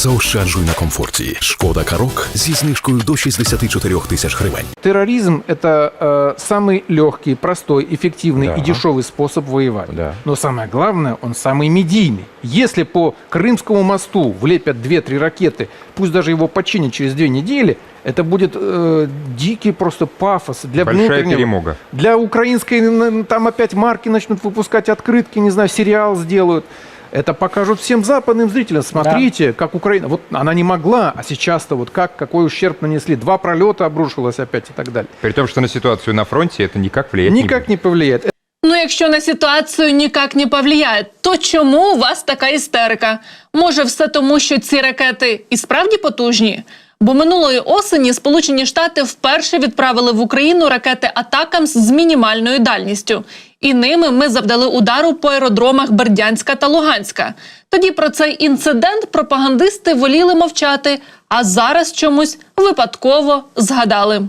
заощаджуй на комфорті. Шкода Карок зі знижкою до 64 тисяч гривень. Терроризм – это э, самый легкий, простой, эффективный Да. и дешевый способ воевать. Да. Но самое главное, он самый медийный. Если по Крымскому мосту влепят 2-3 ракеты, пусть даже его починят через две недели, это будет э, дикий просто пафос для Большая внутреннего. перемога. Для украинской там опять марки начнут выпускать открытки, не знаю, сериал сделают. Это покажут всем западным зрителям. Смотрите, как Украина. Вот она не могла, а сейчас-то вот как, какой ущерб нанесли. Два пролета обрушилось опять и так далее. При том, что на ситуацию на фронте это никак влиять не Никак будет. не повлияет. Ну, якщо на ситуацію ніяк не повлияє, то чому у вас така істерика? Може, все тому, що ці ракети і справді потужні? Бо минулої осені Сполучені Штати вперше відправили в Україну ракети Атакамс з мінімальною дальністю. І ними ми завдали удару по аеродромах Бердянська та Луганська. Тоді про цей інцидент пропагандисти воліли мовчати, а зараз чомусь випадково згадали.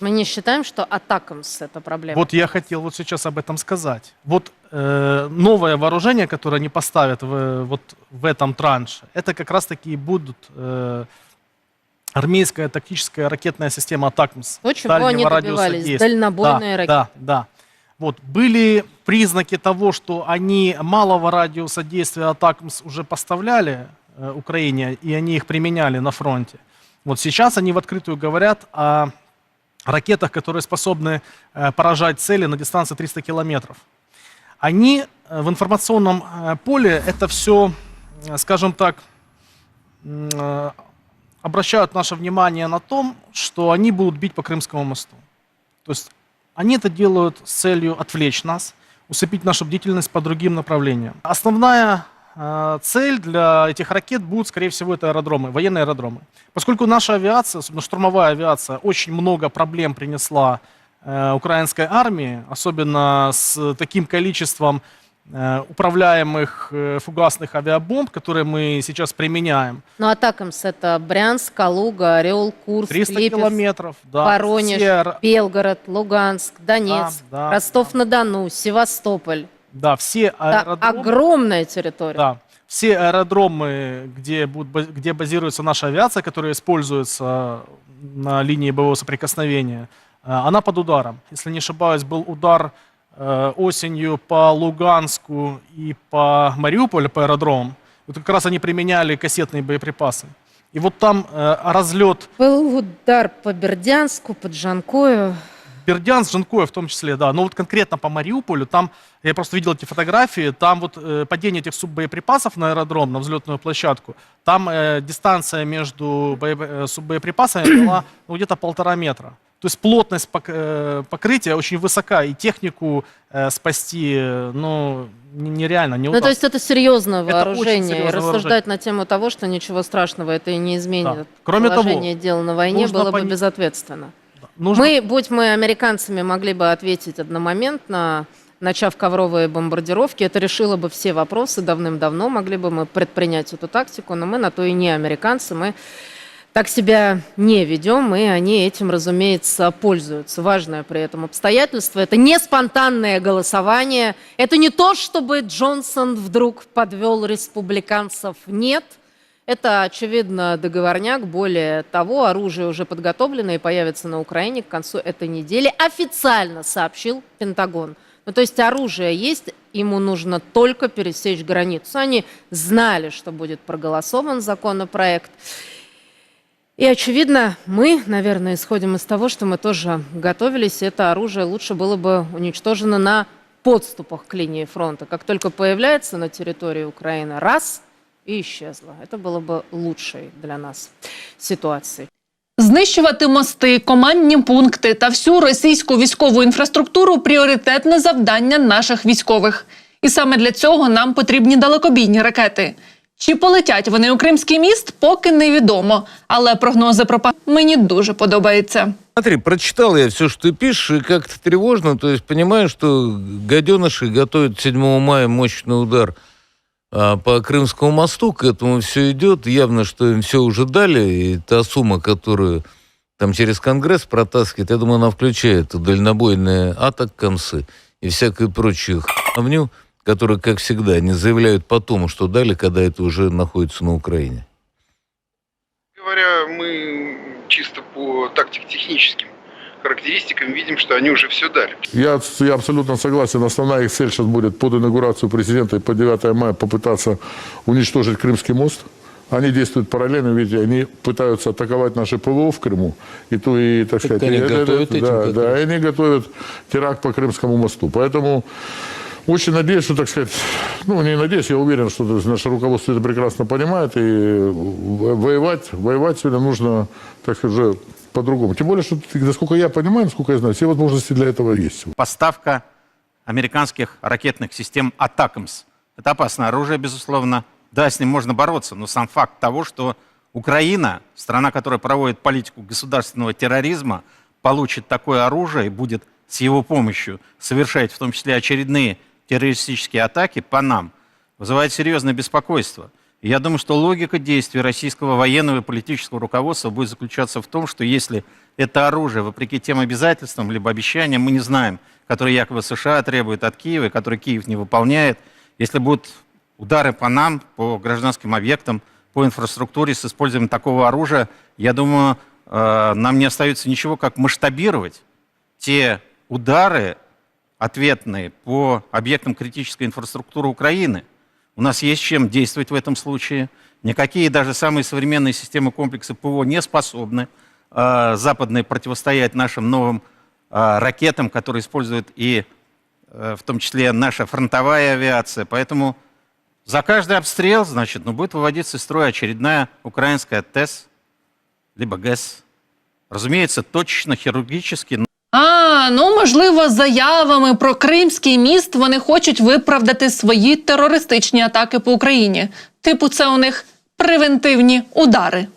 Мы не считаем, что атакамс это проблема. Вот я хотел вот сейчас об этом сказать. Вот э, новое вооружение, которое они поставят в, вот в этом транше, это как раз-таки и будут э, армейская тактическая ракетная система «Атакмс». То, чего они дальнего радиуса добивались, действия. дальнобойные да, ракеты. Да, да. Вот были признаки того, что они малого радиуса действия «Атакмс» уже поставляли э, Украине, и они их применяли на фронте. Вот сейчас они в открытую говорят о ракетах, которые способны э, поражать цели на дистанции 300 километров. Они э, в информационном э, поле это все, скажем так, э, обращают наше внимание на том, что они будут бить по Крымскому мосту. То есть они это делают с целью отвлечь нас, усыпить нашу бдительность по другим направлениям. Основная э, цель для этих ракет будут, скорее всего, это аэродромы, военные аэродромы. Поскольку наша авиация, особенно штурмовая авиация, очень много проблем принесла э, украинской армии, особенно с таким количеством управляемых э, фугасных авиабомб, которые мы сейчас применяем. Но атакамс это Брянск, Калуга, Орел, Курск, 300 Липецк, километров. Да, Воронеж, все Белгород, Луганск, Донецк, да, Ростов-на-Дону, Севастополь. да, все аэродромы. огромная территория. Да. Все аэродромы, где, будут, где базируется наша авиация, которая используется на линии боевого соприкосновения, э, она под ударом. Если не ошибаюсь, был удар э, осенью по Луганску и по Мариуполю, по аэродромам. Вот как раз они применяли кассетные боеприпасы. И вот там э, разлет Был удар по Бердянску, по Джанкою. Бердянск, Жанкоя в том числе, да. Но вот конкретно по Мариуполю, там, я просто видел эти фотографии, там вот э, падение этих суббоеприпасов на аэродром, на взлетную площадку, там э, дистанция между бое- э, суббоеприпасами была ну, где-то полтора метра. То есть плотность э, покрытия очень высока, и технику э, спасти, э, ну, нереально, не Ну, то есть это серьезное Это вооружение. и серьезное рассуждать на тему того, что ничего страшного это и не изменит. Да. Кроме того, Положение дел на войне было бы пони- безответственно. Нужно Мы, будь мы американцами, могли бы ответить одномоментно, начав ковровые бомбардировки. Это решило бы все вопросы давным-давно. Могли бы мы предпринять эту тактику, но мы на то и не американцы. Мы так себя не ведем, и они этим, разумеется, пользуются. Важное при этом обстоятельство – это не спонтанное голосование, это не то, чтобы Джонсон вдруг подвел республиканцев. Нет – это, очевидно, договорняк. Более того, оружие уже подготовлено и появится на Украине к концу этой недели. Официально сообщил Пентагон. Ну, то есть оружие есть, ему нужно только пересечь границу. Они знали, что будет проголосован законопроект. И, очевидно, мы, наверное, исходим из того, что мы тоже готовились. и Это оружие лучше было бы уничтожено на подступах к линии фронта. Как только появляется на территории Украины, раз – и исчезло. Это было бы лучшей для нас ситуацией. Знищувати мости, командні пункти та всю російську військову інфраструктуру пріоритетне завдання наших військових. І саме для цього нам потрібні далекобійні ракети. Чи полетять вони у Кримський міст, поки невідомо. Але прогнози про па- мені дуже подобаються. Смотри, прочитал я все, что ты пишешь, и как-то тревожно. То есть понимаю, что гаденыши готовят 7 мая мощный удар а, по Крымскому мосту. К этому все идет. Явно, что им все уже дали. И та сумма, которую там через Конгресс протаскивает, я думаю, она включает и дальнобойные атакамсы и всякое прочее хавню, которые, как всегда, не заявляют потом, что дали, когда это уже находится на Украине. говоря, мы чисто по тактико-техническим характеристикам видим, что они уже все дали. Я, я абсолютно согласен. Основная их цель сейчас будет под инаугурацию президента и по 9 мая попытаться уничтожить Крымский мост. Они действуют параллельно, видите, они пытаются атаковать наши ПВО в Крыму. И то, и, так сказать, они и это- готовят это- этим да, да, они готовят теракт по Крымскому мосту. Поэтому очень надеюсь, что, так сказать, ну, не надеюсь, я уверен, что наше руководство это прекрасно понимает, и во- воевать, воевать сегодня нужно, так сказать, уже по-другому. Тем более, что, насколько я понимаю, насколько я знаю, все возможности для этого есть. поставка американских ракетных систем «Атакамс». Это опасное оружие, безусловно. Да, с ним можно бороться, но сам факт того, что Украина, страна, которая проводит политику государственного терроризма, получит такое оружие и будет с его помощью совершать в том числе очередные террористические атаки по нам, вызывает серьезное беспокойство. И я думаю, что логика действий российского военного и политического руководства будет заключаться в том, что если это оружие, вопреки тем обязательствам либо обещаниям, мы не знаем, которые якобы США требуют от Киева, и которые Киев не выполняет, если будут удары по нам, по гражданским объектам, по инфраструктуре с использованием такого оружия, я думаю, э, нам не остается ничего, как масштабировать те удары ответные по объектам критической инфраструктуры Украины. У нас есть чем действовать в этом случае. Никакие даже самые современные системы комплекса ПВО не способны э, западные противостоять нашим новым э, ракетам, которые используют и э, в том числе наша фронтовая авиация. Поэтому за каждый обстрел, значит, ну, будет выводиться из строя очередная украинская ТЭС, либо ГЭС. Разумеется, точечно, хирургически, А, ну можливо, заявами про Кримський міст вони хочуть виправдати свої терористичні атаки по Україні. Типу, це у них превентивні удари.